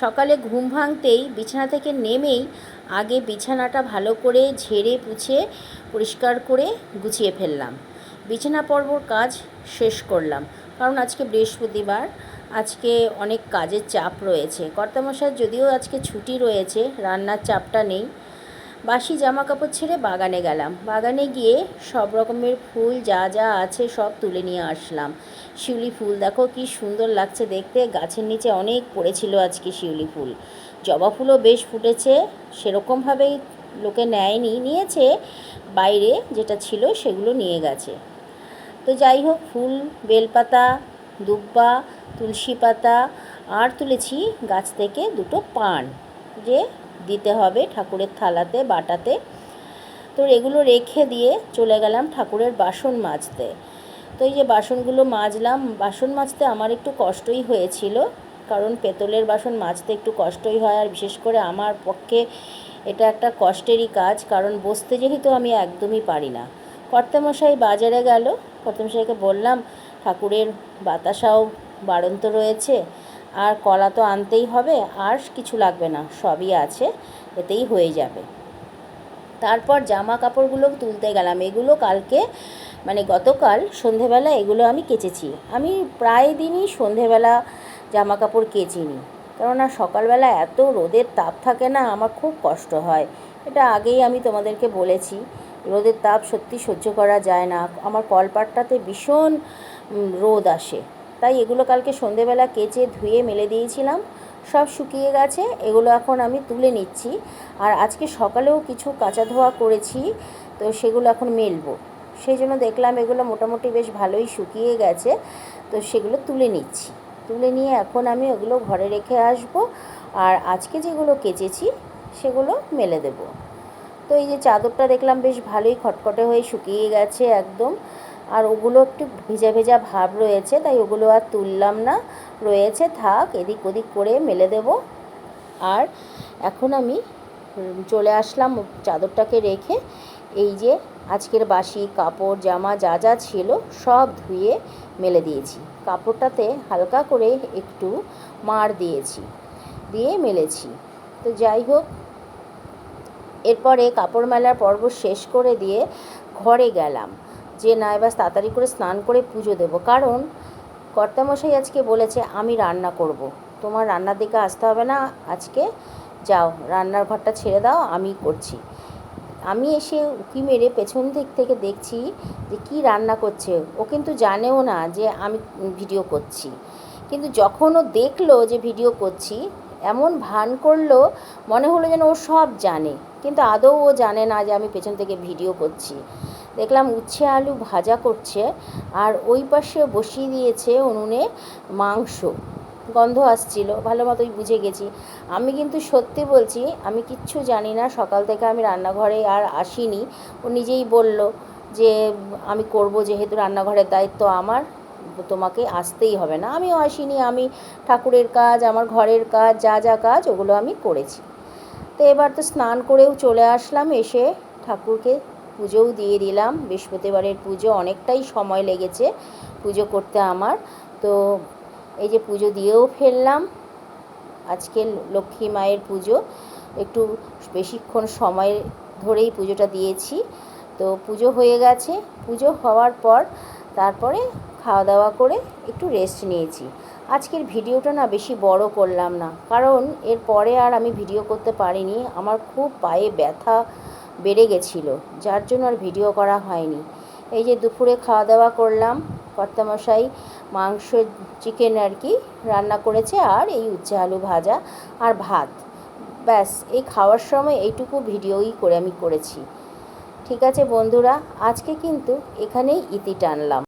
সকালে ঘুম ভাঙতেই বিছানা থেকে নেমেই আগে বিছানাটা ভালো করে ঝেড়ে পুছে পরিষ্কার করে গুছিয়ে ফেললাম। বিছানা পর্বর কাজ শেষ করলাম। কারণ আজকে বৃহস্পতিবার, আজকে অনেক কাজের চাপ রয়েছে। কর্তামশার যদিও আজকে ছুটি রয়েছে, রান্নার চাপটা নেই বাসি জামা কাপড় ছেড়ে বাগানে গেলাম। বাগানে গিয়ে সব রকমের ফুল যা যা আছে সব তুলে নিয়ে আসলাম। শিউলি ফুল দেখো কি সুন্দর লাগছে দেখতে। গাছের নিচে অনেক পড়েছিল আজকে শিউলি ফুল। জবা ফুলও বেশ ফুটেছে। সেরকমভাবেই লোকে নেয়নি, নিয়েছে। বাইরে যেটা ছিল সেগুলো নিয়ে গেছে। তো যাই হোক, ফুল, বেলপাতা, দুব্বা, তুলসী পাতা, আর তুলেছি গাছ থেকে দুটো পান। যে দিতে হবে ঠাকুরের থালাতে, বাটাতে। তো এগুলো রেখে দিয়ে চলে গেলাম ঠাকুরের বাসন মাজতে। তো এই যে বাসনগুলো মাজলাম, বাসন মাজতে আমার একটু কষ্টই হয়েছিল, কারণ পেতলের বাসন মাজতে একটু কষ্টই হয়, আর বিশেষ করে আমার পক্ষে এটা একটা কষ্টেরই কাজ, কারণ বসতে যেহেতু আমি একদমই পারি না। কর্তামশাই বাজারে গেল, কর্তামশাইকে বললাম, ঠাকুরের বাতাসাও বাড়ন্ত রয়েছে আর কলা তো আনতেই হবে, আর কিছু লাগবে না, সবই আছে, এতেই হয়ে যাবে। তারপর জামা কাপড়গুলো তুলতে গেলাম, এগুলো কালকে মানে গতকাল সন্ধেবেলা এগুলো আমি কেচেছি। আমি প্রায় দিনই সন্ধেবেলা জামা কাপড় কেচি নিই কেননা সকালবেলা এত রোদের তাপ থাকে না, আমার খুব কষ্ট হয়। এটা আগেই আমি তোমাদেরকে বলেছি, রোদের তাপ সত্যি সহ্য করা যায় না, আমার কলপাটটাতে ভীষণ রোদ আসে। তাই এগুলো কালকে সন্ধেবেলা কেচে ধুয়ে মেলে দিয়েছিলাম। সব শুকিয়ে গেছে, এগুলো এখন আমি তুলে নিচ্ছি। আর আজকে সকালেও কিছু কাঁচা ধোয়া করেছি, তো সেগুলো এখন মেলবো। সেই জন্য দেখলাম এগুলো মোটামুটি বেশ ভালোই শুকিয়ে গেছে, তো সেগুলো তুলে নিচ্ছি। তুলে নিয়ে এখন আমি ওগুলো ঘরে রেখে আসব, আর আজকে যেগুলো কেচেছি সেগুলো মেলে দেব। তো এই যে চাদরটা দেখলাম বেশ ভালোই খটখটে হয়ে শুকিয়ে গেছে একদম। আর ওগুলো একটু ভেজা ভেজা ভাব রয়েছে, তাই ওগুলো আর তুললাম না। রয়েছে, থাক, এদিক ওদিক করে মেলে দেব। আর এখন আমি চলে আসলাম চাদরটাকে রেখে। এই যে আজকের বাসি, কাপড়, জামা যা যা ছিল সব ধুয়ে মেলে দিয়েছি। কাপড়টাতে হালকা করে একটু মার দিয়েছি, দিয়ে মেলেছি। তো যাই হোক, এরপরে কাপড় মেলার পর্ব শেষ করে দিয়ে ঘরে গেলাম। যে না, এবার তাড়াতাড়ি করে স্নান করে পুজো দেব। কারণ কর্তামশাই আজকে বলেছে, আমি রান্না করব। তোমার রান্নার দিকে আসতে হবে না, আজকে যাও, রান্নার ঘরটা ছেড়ে দাও, আমি করছি। আমি এসে উকি মেরে পেছন দিক থেকে দেখছি যে কি রান্না করছে। ও কিন্তু জানেও না যে আমি ভিডিও করছি। কিন্তু যখন ও দেখল যে ভিডিও করছি, এমন ভান করল, মনে হলো যেন ও সব জানে। কিন্তু আদৌ ও জানে না যে আমি পেছন থেকে ভিডিও করছি। দেখলাম উচ্ছে আলু ভাজা করছে আর ওই পাশে বসিয়ে দিয়েছে উনুনে মাংস। গন্ধ আসছিল, ভালো মতোই বুঝে গেছি। আমি কিন্তু সত্যি বলছি, আমি কিচ্ছু জানি না, সকাল থেকে আমি রান্নাঘরে আর আসিনি। ও নিজেই বলল যে, আমি করব যেহেতু রান্নাঘরের দায়িত্ব আমার, তোমাকে আসতেই হবে না। আমিও আসিনি, আমি ঠাকুরের কাজ, আমার ঘরের কাজ, যা যা কাজ, ওগুলো আমি করেছি। তো এবার তো স্নান করেও চলে আসলাম এসে ঠাকুরকে পুজোও দিয়ে দিলাম। বৃহস্পতিবারের পুজো অনেকটাই সময় লেগেছে পুজো করতে আমার। তো এই যে পুজো দিয়েও ফেললাম। আজকে লক্ষ্মী মায়ের পুজো। একটু বেশিক্ষণ সময় ধরেই পুজোটা দিয়েছি। তো পুজো হয়ে গেছে। পুজো হওয়ার পর তারপরে খাওয়া দাওয়া করে একটু রেস্ট নিয়েছি। আজকের ভিডিওটা না বেশি বড় করলাম না। কারণ এর পরে আর আমি ভিডিও করতে পারিনি। আমার খুব পায়ে ব্যথা বেড়ে গেছিল, যার জন্য আর ভিডিও করা হয়নি। এই যে দুপুরে খাওয়া দাওয়া করলাম, কর্তামশাই মাংস চিকেন আর কি রান্না করেছে আর এই উচ্ছে আলু ভাজা আর ভাত। ব্যাস, এই খাওয়ার সময় এইটুকু ভিডিওই করে আমি করেছি। ঠিক আছে বন্ধুরা, আজকে কিন্তু এখানেই ইতি টানলাম।